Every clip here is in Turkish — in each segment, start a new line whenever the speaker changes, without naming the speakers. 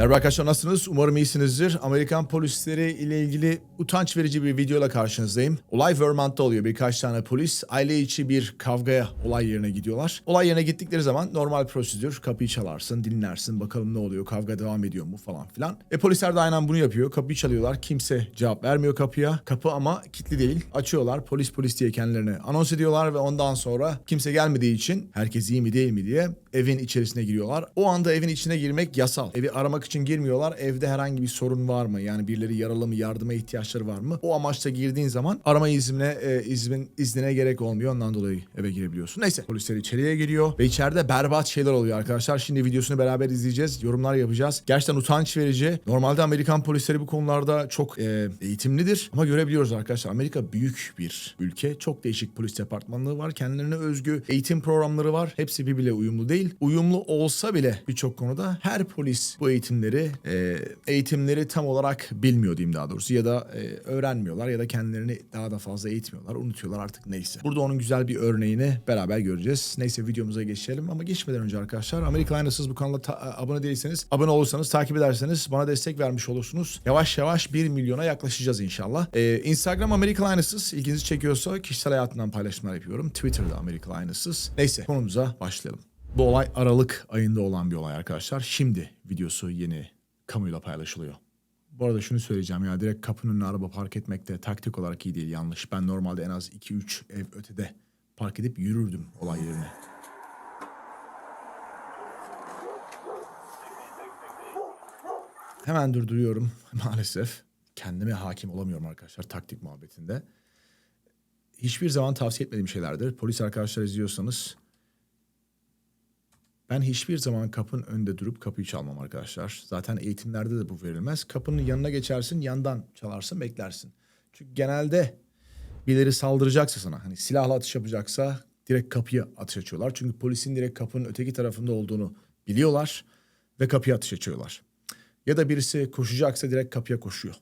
Merhaba arkadaşlar nasılsınız? Umarım iyisinizdir. Amerikan polisleri ile ilgili utanç verici bir videoyla karşınızdayım. Olay Vermont'ta oluyor. Birkaç tane polis aile içi bir kavgaya olay yerine gidiyorlar. Olay yerine gittikleri zaman normal prosedür. Kapıyı çalarsın, dinlersin, bakalım ne oluyor, kavga devam ediyor mu falan filan. E polisler de aynen bunu yapıyor. Kapıyı çalıyorlar. Kimse cevap vermiyor kapıya. Kapı ama kilitli değil. Açıyorlar. Polis polis diye kendilerini anons ediyorlar ve ondan sonra kimse gelmediği için herkes iyi mi değil mi diye evin içerisine giriyorlar. O anda evin içine girmek yasal. Evi aramak için girmiyorlar. Evde herhangi bir sorun var mı? Yani birileri yaralı mı? Yardıma ihtiyaçları var mı? O amaçla girdiğin zaman arama iznine, e, iznin, iznine gerek olmuyor. Ondan dolayı eve girebiliyorsun. Neyse polisler içeriye giriyor ve içeride berbat şeyler oluyor arkadaşlar. Şimdi videosunu beraber izleyeceğiz. Yorumlar yapacağız. Gerçekten utanç verici. Normalde Amerikan polisleri bu konularda çok e, eğitimlidir. Ama görebiliyoruz arkadaşlar. Amerika büyük bir ülke. Çok değişik polis departmanlığı var. Kendilerine özgü eğitim programları var. Hepsi birbiriyle uyumlu değil. Uyumlu olsa bile birçok konuda her polis bu eğitimleri e, eğitimleri tam olarak bilmiyor diyeyim daha doğrusu ya da e, öğrenmiyorlar ya da kendilerini daha da fazla eğitmiyorlar. Unutuyorlar artık neyse. Burada onun güzel bir örneğini beraber göreceğiz. Neyse videomuza geçelim ama geçmeden önce arkadaşlar Amerika Aynasız bu kanala ta- abone değilseniz abone olursanız takip ederseniz bana destek vermiş olursunuz. Yavaş yavaş 1 milyona yaklaşacağız inşallah. E, Instagram Amerika Aynasız ilginizi çekiyorsa kişisel hayatından paylaşımlar yapıyorum. Twitter'da Amerika Aynasız. Neyse konumuza başlayalım. Bu olay Aralık ayında olan bir olay arkadaşlar. Şimdi videosu yeni kamuyla paylaşılıyor. Bu arada şunu söyleyeceğim ya direkt kapının önüne araba park etmek de taktik olarak iyi değil yanlış. Ben normalde en az 2-3 ev ötede park edip yürürdüm olay yerine. Hemen durduruyorum maalesef. Kendime hakim olamıyorum arkadaşlar taktik muhabbetinde. Hiçbir zaman tavsiye etmediğim şeylerdir. Polis arkadaşlar izliyorsanız ben hiçbir zaman kapının önünde durup kapıyı çalmam arkadaşlar. Zaten eğitimlerde de bu verilmez. Kapının yanına geçersin, yandan çalarsın, beklersin. Çünkü genelde birileri saldıracaksa sana, hani silahla atış yapacaksa direkt kapıya atış açıyorlar. Çünkü polisin direkt kapının öteki tarafında olduğunu biliyorlar ve kapıya atış açıyorlar. Ya da birisi koşacaksa direkt kapıya koşuyor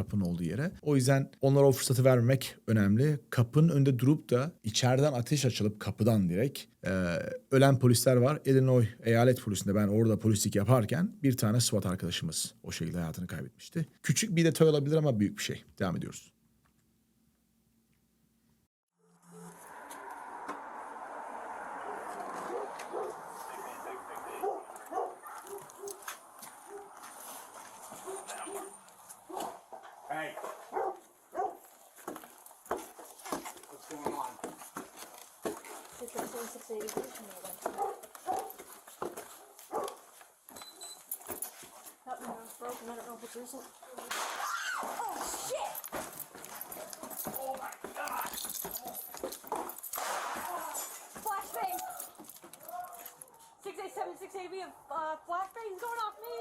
kapının olduğu yere. O yüzden onlara o fırsatı vermek önemli. Kapının önünde durup da içeriden ateş açılıp kapıdan direkt e, ölen polisler var. Illinois eyalet polisinde ben orada polislik yaparken bir tane SWAT arkadaşımız o şekilde hayatını kaybetmişti. Küçük bir detay olabilir ama büyük bir şey. Devam ediyoruz.
Recent. Oh shit!
Oh my god!
Flashbang! 687, 680, we have uh, flashbangs going off me!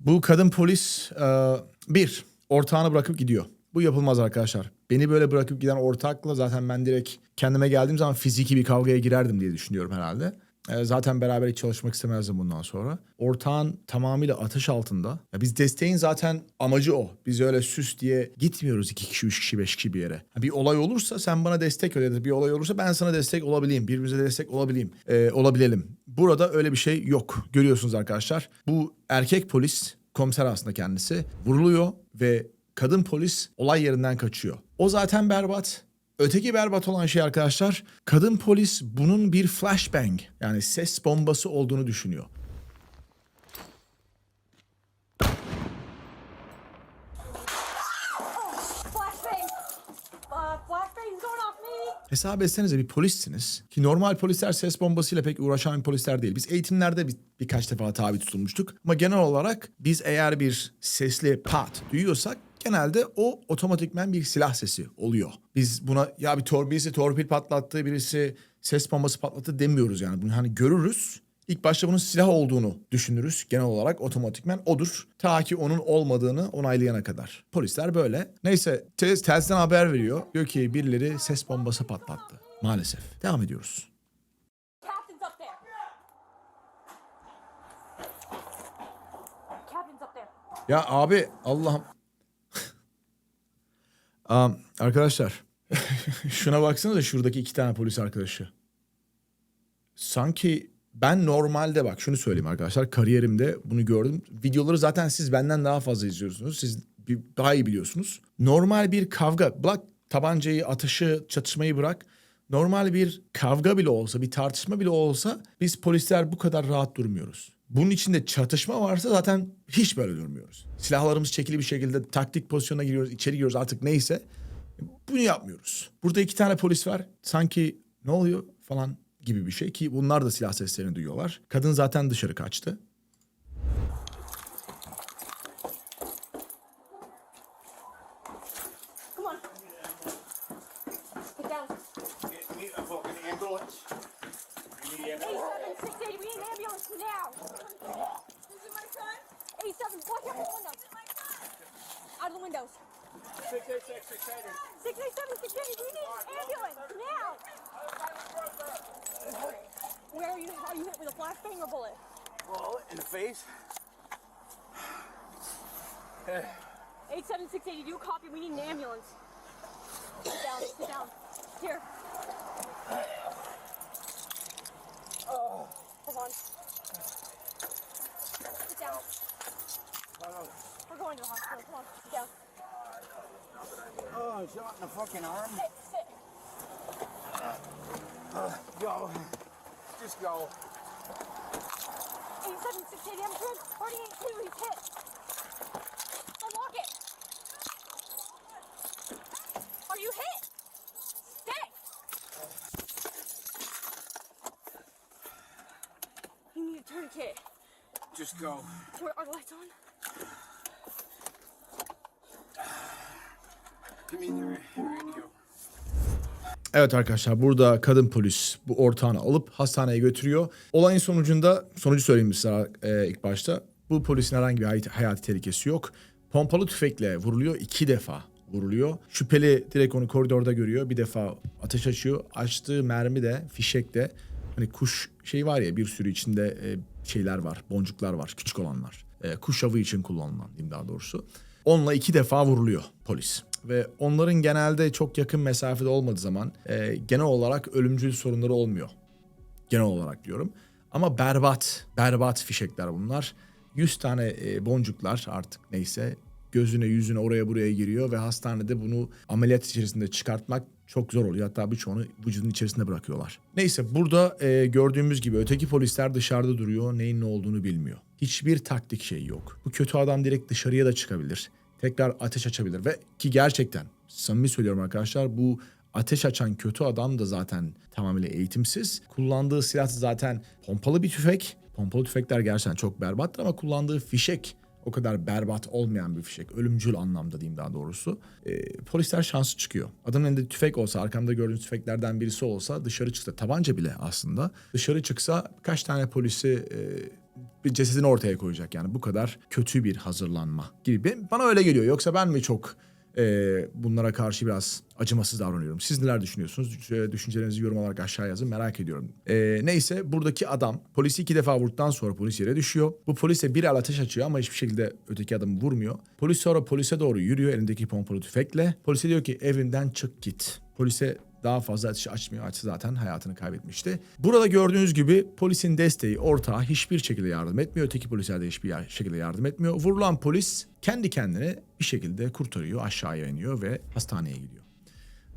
Bu kadın polis e, bir ortağını bırakıp gidiyor. Bu yapılmaz arkadaşlar. Beni böyle bırakıp giden ortakla zaten ben direkt kendime geldiğim zaman fiziki bir kavgaya girerdim diye düşünüyorum herhalde. E, zaten beraber hiç çalışmak istemezdim bundan sonra. Ortağın tamamıyla atış altında. Ya biz desteğin zaten amacı o. Biz öyle süs diye gitmiyoruz iki kişi, üç kişi, beş kişi bir yere. Bir olay olursa sen bana destek ol ya da bir olay olursa ben sana destek olabileyim. Birbirimize destek olabileyim. E, olabilelim. Burada öyle bir şey yok. Görüyorsunuz arkadaşlar. Bu erkek polis komiser aslında kendisi vuruluyor ve kadın polis olay yerinden kaçıyor. O zaten berbat. Öteki berbat olan şey arkadaşlar kadın polis bunun bir flashbang yani ses bombası olduğunu düşünüyor. Hesap etsenize bir polissiniz ki normal polisler ses bombasıyla pek uğraşan polisler değil. Biz eğitimlerde bir, birkaç defa tabi tutulmuştuk ama genel olarak biz eğer bir sesli pat duyuyorsak genelde o otomatikmen bir silah sesi oluyor. Biz buna ya bir tor birisi torpil patlattı, birisi ses bombası patlattı demiyoruz yani. Bunu hani görürüz. İlk başta bunun silah olduğunu düşünürüz genel olarak otomatikmen odur. Ta ki onun olmadığını onaylayana kadar. Polisler böyle. Neyse tel- telsizden haber veriyor. Diyor ki birileri ses bombası patlattı. Maalesef. Devam ediyoruz. Ya abi Allah'ım. Am, arkadaşlar şuna baksanıza şuradaki iki tane polis arkadaşı. sanki ben normalde bak şunu söyleyeyim arkadaşlar kariyerimde bunu gördüm. Videoları zaten siz benden daha fazla izliyorsunuz. Siz daha iyi biliyorsunuz. Normal bir kavga bırak tabancayı, atışı, çatışmayı bırak. Normal bir kavga bile olsa, bir tartışma bile olsa biz polisler bu kadar rahat durmuyoruz. Bunun içinde çatışma varsa zaten hiç böyle durmuyoruz. Silahlarımız çekili bir şekilde taktik pozisyona giriyoruz, içeri giriyoruz artık neyse. Bunu yapmıyoruz. Burada iki tane polis var. Sanki ne oluyor falan gibi bir şey ki bunlar da silah seslerini duyuyorlar. Kadın zaten dışarı kaçtı.
Six
eight six six eight.
Six eight seven six eighty. We need an ambulance now. Where are you? Are you hit with a flashbang or bullet?
Well, in the face.
Eight seven six eighty. Do you copy? We need an ambulance. Sit down. Sit down. Here. Hold on. Sit down. We're going to the hospital. Come on. Sit down.
Oh, shot in the fucking arm. Go. Just go.
87, 680, I'm good. 48, 2, he's hit. Unlock it. Are you hit? Stay. You need a tourniquet.
Just go.
Where are the lights on?
Evet arkadaşlar burada kadın polis bu ortağını alıp hastaneye götürüyor. Olayın sonucunda sonucu söyleyeyim size e, ilk başta. Bu polisin herhangi bir hayati, tehlikesi yok. Pompalı tüfekle vuruluyor. iki defa vuruluyor. Şüpheli direkt onu koridorda görüyor. Bir defa ateş açıyor. Açtığı mermi de fişek de hani kuş şey var ya bir sürü içinde e, şeyler var. Boncuklar var. Küçük olanlar. E, kuş avı için kullanılan diyeyim daha doğrusu. Onunla iki defa vuruluyor polis. Ve onların genelde çok yakın mesafede olmadığı zaman e, genel olarak ölümcül sorunları olmuyor. Genel olarak diyorum. Ama berbat, berbat fişekler bunlar. 100 tane e, boncuklar artık neyse gözüne yüzüne oraya buraya giriyor ve hastanede bunu ameliyat içerisinde çıkartmak çok zor oluyor. Hatta birçoğunu vücudun içerisinde bırakıyorlar. Neyse burada e, gördüğümüz gibi öteki polisler dışarıda duruyor. Neyin ne olduğunu bilmiyor. Hiçbir taktik şey yok. Bu kötü adam direkt dışarıya da çıkabilir. Tekrar ateş açabilir ve ki gerçekten samimi söylüyorum arkadaşlar bu ateş açan kötü adam da zaten tamamıyla eğitimsiz. Kullandığı silah zaten pompalı bir tüfek. Pompalı tüfekler gerçekten çok berbattır ama kullandığı fişek o kadar berbat olmayan bir fişek. Ölümcül anlamda diyeyim daha doğrusu. Ee, polisler şanslı çıkıyor. Adamın elinde tüfek olsa, arkamda gördüğünüz tüfeklerden birisi olsa dışarı çıksa, tabanca bile aslında. Dışarı çıksa kaç tane polisi e, cesedini ortaya koyacak yani bu kadar kötü bir hazırlanma gibi. Bana öyle geliyor. Yoksa ben mi çok e, bunlara karşı biraz acımasız davranıyorum. Siz neler düşünüyorsunuz? Düşüncelerinizi yorum olarak aşağı yazın merak ediyorum. E, neyse buradaki adam polisi iki defa vurduktan sonra polis yere düşüyor. Bu polise bir el ateş açıyor ama hiçbir şekilde öteki adamı vurmuyor. Polis sonra polise doğru yürüyor elindeki pompalı tüfekle. Polise diyor ki evimden çık git. Polise daha fazla ateş açmıyor. Açsa zaten hayatını kaybetmişti. Burada gördüğünüz gibi polisin desteği ortağı hiçbir şekilde yardım etmiyor. Öteki polisler de hiçbir şekilde yardım etmiyor. Vurulan polis kendi kendine bir şekilde kurtarıyor, aşağıya iniyor ve hastaneye gidiyor.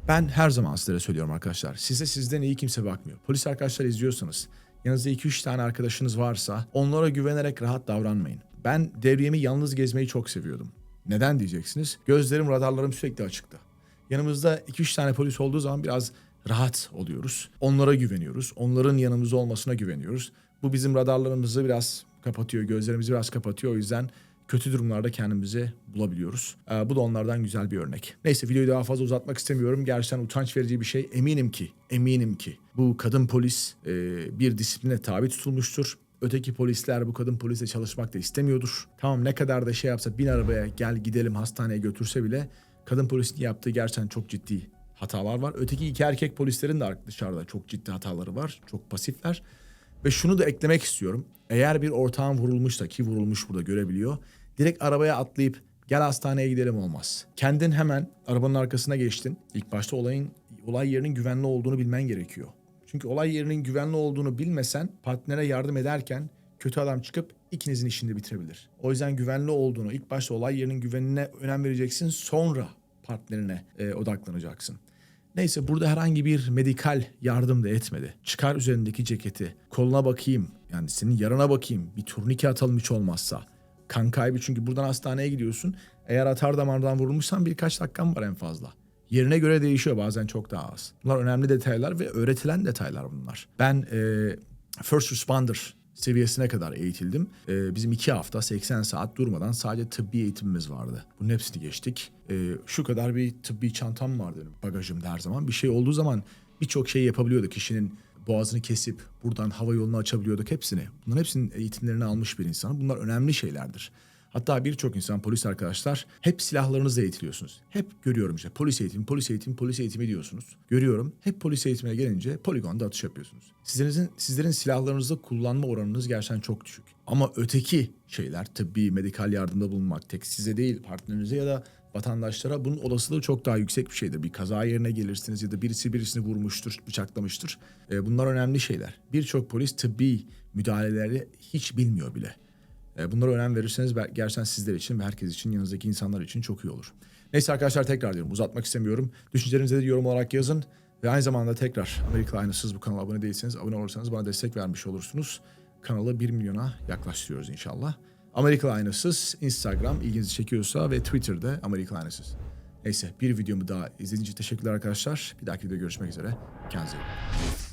Ben her zaman sizlere söylüyorum arkadaşlar. Size sizden iyi kimse bakmıyor. Polis arkadaşlar izliyorsanız yanınızda 2-3 tane arkadaşınız varsa onlara güvenerek rahat davranmayın. Ben devriyemi yalnız gezmeyi çok seviyordum. Neden diyeceksiniz? Gözlerim, radarlarım sürekli açıktı. Yanımızda 2-3 tane polis olduğu zaman biraz rahat oluyoruz. Onlara güveniyoruz. Onların yanımızda olmasına güveniyoruz. Bu bizim radarlarımızı biraz kapatıyor, gözlerimizi biraz kapatıyor. O yüzden kötü durumlarda kendimizi bulabiliyoruz. Ee, bu da onlardan güzel bir örnek. Neyse videoyu daha fazla uzatmak istemiyorum. Gerçekten utanç verici bir şey. Eminim ki, eminim ki bu kadın polis e, bir disipline tabi tutulmuştur. Öteki polisler bu kadın polisle çalışmak da istemiyordur. Tamam ne kadar da şey yapsa bin arabaya gel gidelim hastaneye götürse bile kadın polisin yaptığı gerçekten çok ciddi hatalar var. Öteki iki erkek polislerin de dışarıda çok ciddi hataları var. Çok pasifler. Ve şunu da eklemek istiyorum. Eğer bir ortağın vurulmuş da ki vurulmuş burada görebiliyor. Direkt arabaya atlayıp gel hastaneye gidelim olmaz. Kendin hemen arabanın arkasına geçtin. İlk başta olayın olay yerinin güvenli olduğunu bilmen gerekiyor. Çünkü olay yerinin güvenli olduğunu bilmesen partnere yardım ederken kötü adam çıkıp ikinizin işini bitirebilir. O yüzden güvenli olduğunu ilk başta olay yerinin güvenine önem vereceksin sonra partnerine e, odaklanacaksın. Neyse burada herhangi bir medikal yardım da etmedi. Çıkar üzerindeki ceketi, koluna bakayım, yani senin yarana bakayım, bir turnike atalım hiç olmazsa. Kan kaybı çünkü buradan hastaneye gidiyorsun. Eğer atar damardan vurulmuşsan birkaç dakikan var en fazla. Yerine göre değişiyor bazen çok daha az. Bunlar önemli detaylar ve öğretilen detaylar bunlar. Ben e, first responder seviyesine kadar eğitildim. E, bizim iki hafta 80 saat durmadan sadece tıbbi eğitimimiz vardı. Bunun hepsini geçtik. E, şu kadar bir tıbbi çantam vardı bagajımda her zaman. Bir şey olduğu zaman birçok şey yapabiliyorduk. Kişinin boğazını kesip buradan hava yolunu açabiliyorduk hepsini. Bunların hepsinin eğitimlerini almış bir insan. Bunlar önemli şeylerdir. Hatta birçok insan polis arkadaşlar hep silahlarınızla eğitiliyorsunuz. Hep görüyorum işte polis eğitimi, polis eğitimi, polis eğitimi diyorsunuz. Görüyorum. Hep polis eğitimine gelince poligonda atış yapıyorsunuz. Sizlerin, sizlerin silahlarınızı kullanma oranınız gerçekten çok düşük. Ama öteki şeyler tıbbi, medikal yardımda bulunmak tek size değil partnerinize ya da vatandaşlara bunun olasılığı çok daha yüksek bir şeydir. Bir kaza yerine gelirsiniz ya da birisi birisini vurmuştur, bıçaklamıştır. E, bunlar önemli şeyler. Birçok polis tıbbi müdahaleleri hiç bilmiyor bile. E, Bunlara önem verirseniz gerçekten sizler için ve herkes için, yanınızdaki insanlar için çok iyi olur. Neyse arkadaşlar tekrar diyorum uzatmak istemiyorum. Düşüncelerinizi de yorum olarak yazın. Ve aynı zamanda tekrar Amerika Aynasız bu kanala abone değilseniz abone olursanız bana destek vermiş olursunuz. Kanalı 1 milyona yaklaştırıyoruz inşallah. Amerika Aynasız Instagram ilginizi çekiyorsa ve Twitter'da Amerika Aynasız. Neyse bir videomu daha izlediğiniz için teşekkürler arkadaşlar. Bir dahaki videoda görüşmek üzere. Kendinize iyi bakın.